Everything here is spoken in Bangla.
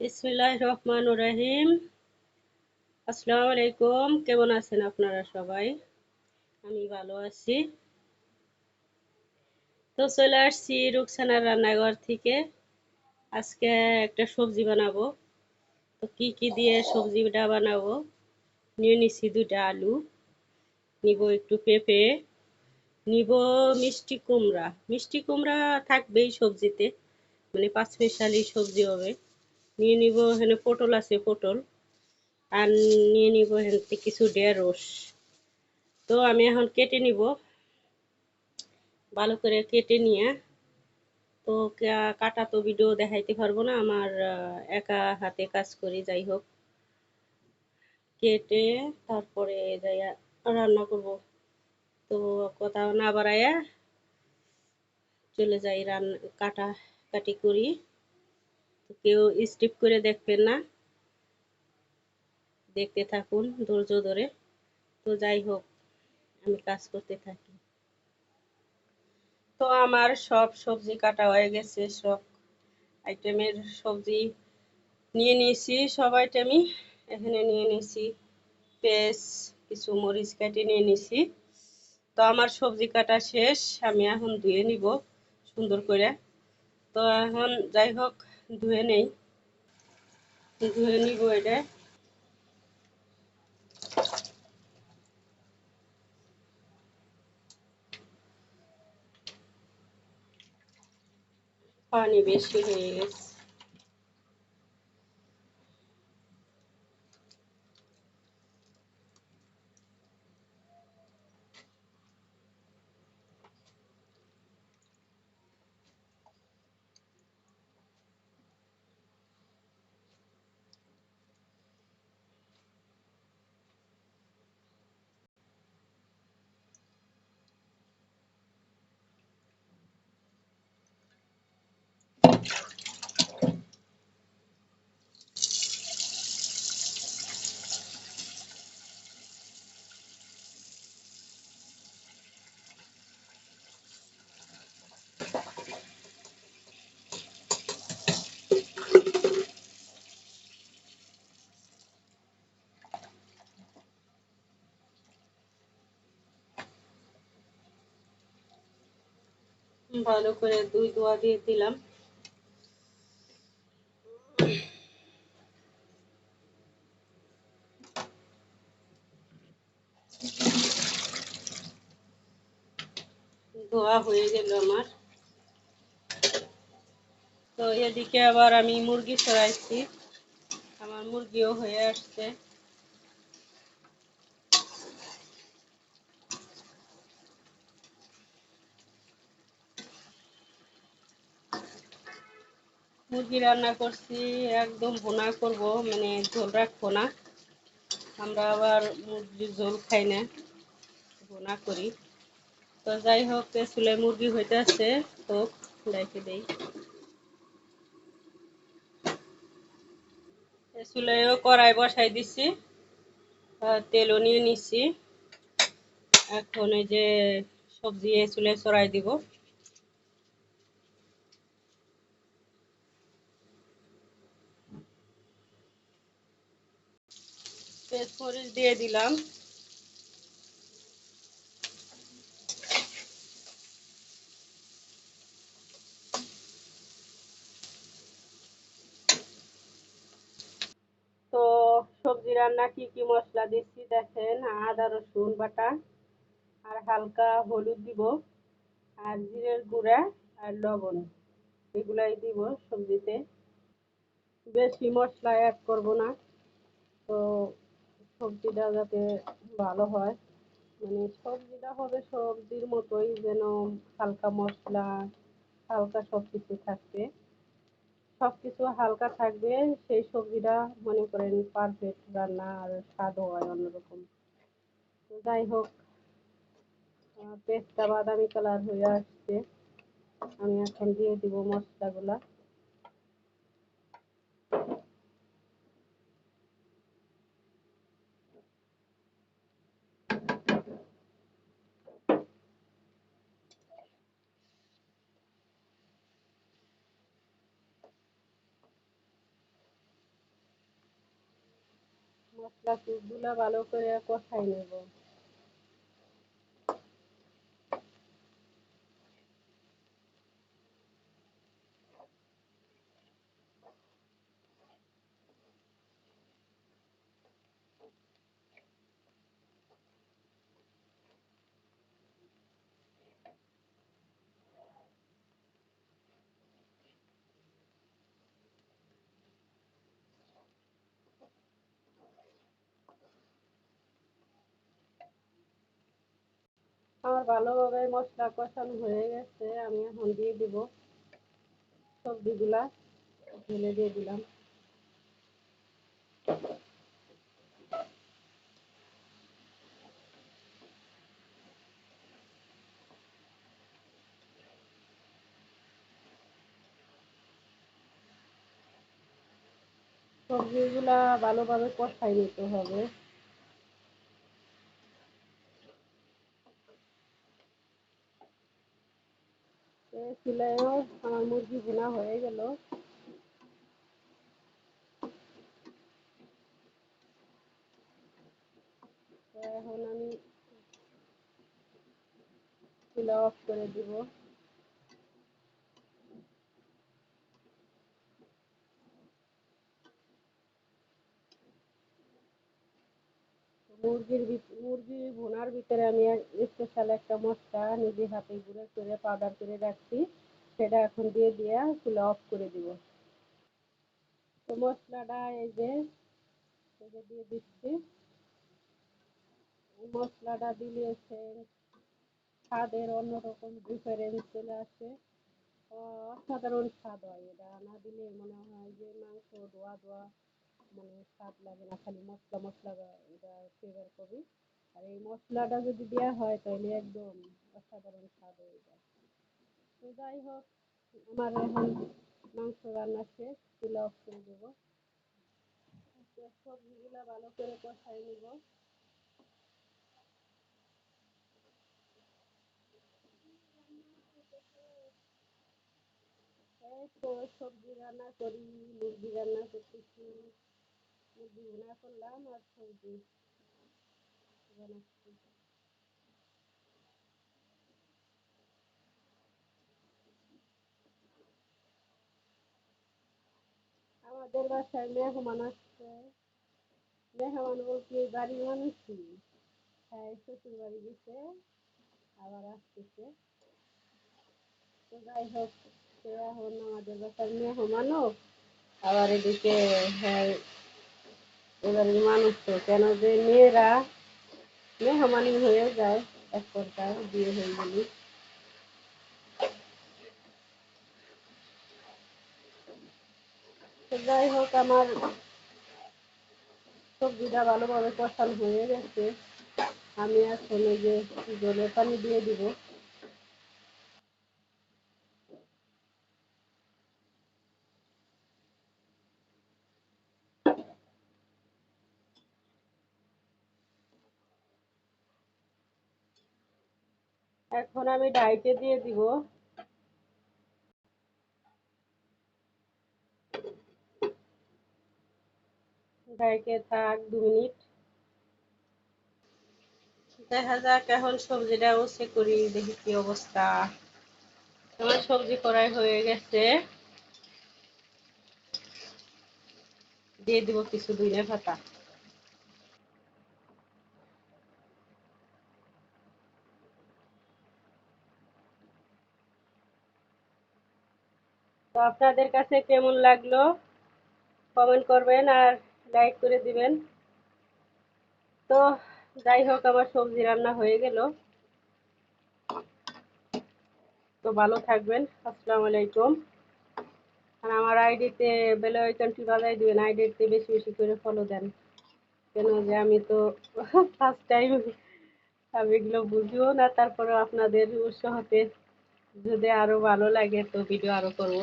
ইসমিল্লাহ রহমান রাহিম আসসালামু আলাইকুম। কেমন আছেন আপনারা সবাই? আমি ভালো আছি। তো চলে আসছি রুকসানার রান্নাঘর থেকে। আজকে একটা সবজি বানাবো। তো কি কি দিয়ে সবজিটা বানাবো? নিয়ে নিচ্ছি দুটা আলু। নিব একটু পেঁপে। নিব মিষ্টি কুমড়া। মিষ্টি কুমড়া থাকবেই সবজিতে। মানে পাঁচ মিশালি সবজি হবে। নিয়ে নিব এখানে পটল আছে, পটল। আর নিয়ে নিব এখান থেকে কিছু ঢেঁড়স তো আমি এখন কেটে নিব। ভালো করে কেটে নিয়ে। তো কাটা তো ভিডিও দেখাইতে পারব না, আমার একা হাতে কাজ করি, যাই হোক। কেটে তারপরে যাই রান্না করব। তো কোথাও না বাড়াইয়া চলে যাই রান্না কাটা কাটি করি। কেউ স্টিপ করে দেখবেন না। দেখতে থাকুন, ধৈর্য ধরে। তো যাই হোক, আমি কাজ করতে থাকি। তো আমার সব সবজি কাটা হয়ে গেছে, সব আইটেমের সবজি নিয়ে নিয়েছি, সব আইটেমই এখানে নিয়ে নিয়েছি। পেঁয়াজ, কিছু মরিচ কেটে নিয়ে নিয়েছি। তো আমার সবজি কাটা শেষ, আমি এখন ধুয়ে নিব সুন্দর করে। তো এখন যাই হোক ধুয়ে নেই। ধুয়ে নিব এটা। পানি বেশি হয়ে গেছে। ভালো করে দুই দোয়া দিয়ে দিলাম। ধোয়া হয়ে গেল আমার। তো এদিকে আবার আমি মুরগি ছড়াইছি আমার মুরগিও হয়ে আসছে। মুরগি রান্না করছি, একদম ভোনা করব মানে ঝোল রাখব না। আমরা আবার মুরগির ঝোল খাই না, ভোনা করি। তো যাই হোক চুলে মুরগি হইতে আছে তো ডাইকে দেই। চুলেও কড়াই বসাই দিছি তেলও নিয়ে নিচ্ছি এখন এই যে সবজি চুলে চড়াই দিব। পেঁচমরিচ দিয়ে দিলাম। তো সবজি রান্না কি কি মশলা দিচ্ছি দেখেন, আদা, রসুন, বাটা, আর হালকা হলুদ দিব, আর জিরের গুঁড়া আর লবণ, এগুলাই দিব সবজিতে। বেশি মশলা অ্যাড করব না, তো সবজিটা যাতে ভালো হয়। মানে সবজিটা হবে সবজির মতোই যেন হালকা মশলা, হালকা সব কিছু থাকবে। সব কিছু হালকা থাকবে, সেই সবজিটা মনে করেন পারফেক্ট রান্না আর স্বাদও হয় অন্যরকম। তো যাই হোক পেস্টটা বাদামি কালার হয়ে আসছে। আমি এখন দিয়ে দিব মশলাগুলা। মশলা গুলা ভালো করে কষাই নেব। আমার ভালোভাবে মশলা কষানো হয়ে গেছে, আমি এখন দিয়ে দিব সবজিগুলা ঢেলে দিয়ে দিলাম। সবজিগুলা ভালোভাবে কষাই নিতে হবে। চুলায়ও আমার মুরগি ভুনা হয়ে গেল। এখন আমি চুলা অফ করে দিব। মুরগির মুরগি ভুনার ভিতরে আমি স্পেশাল একটা মশলা নিজে হাতে গুঁড়ো করে পাউডার করে রাখছি। সেটা এখন দিয়ে দিয়ে চুলা অফ করে দিব। তো মশলাটা এই যে যে দিয়ে দিচ্ছি। মশলাটা দিলে স্বাদের অন্যরকম ডিফারেন্স চলে আসে। অসাধারণ স্বাদ হয় এটা। না দিলে মনে হয় যে মাংস ধোয়া ধোয়া মানে স্বাদ লাগে না, খালি মশলা মশলা এটা ফ্লেভার করি আর এই মশলাটা যদি দেওয়া হয় তাহলে একদম অসাধারণ স্বাদ হয়ে যায়। তো যাই হোক, আমার এখন মাংস রান্না শেষ চুলা অফ করে দেবো। সবজিগুলা ভালো করে কষাই নেব। সবজি রান্না করি, মুরগি রান্না করতেছি। মুরগি রান্না করলাম আর সবজি বানাচ্ছি আমাদের বাসায় মেহমান আসছে মেহমান বলতে বাড়ি মানুষই হ্যাঁ শ্বশুর বাড়ি গেছে আবার আসতেছে তো যাই হোক সে এখন আমাদের বাসার মেহমানও আবার এদিকে হ্যাঁ এবারে মানুষ তো, কেন যে মেয়েরা মেহমানি হয়ে যায়, এক পর্যায়ে বিয়ে হয়ে গেলি। যাই হোক, আমার সবজিটা ভালোভাবে কষানো হয়ে গেছে। আমি এখন এই যে জলের পানি দিয়ে দিব। এখন আমি ডাইটে দিয়ে দিব। ডাইটে থাক দু মিনিট। দেখা যাক এখন সবজিটা উসে করি, দেখি কি অবস্থা। আমার সবজি করাই হয়ে গেছে। দিয়ে দিব কিছু ধনে পাতা। তো আপনাদের কাছে কেমন লাগল? কমেন্ট করবেন আর লাইক করে দিবেন। তো যাই হোক, আমার সবজি রান্না হয়ে গেল। তো ভালো থাকবেন। আসসালামু আলাইকুম। আর আমার আইডিতে বেলে আইকনটি বাজাই দিবেন। আইডিতে বেশি বেশি করে ফলো দেন। কেন যে আমি তো ফার্স্ট টাইম আমি এগুলো বুঝিও না তারপরে আপনাদের উৎসাহতে যদি আরও ভালো লাগে, তো ভিডিও আরও করব।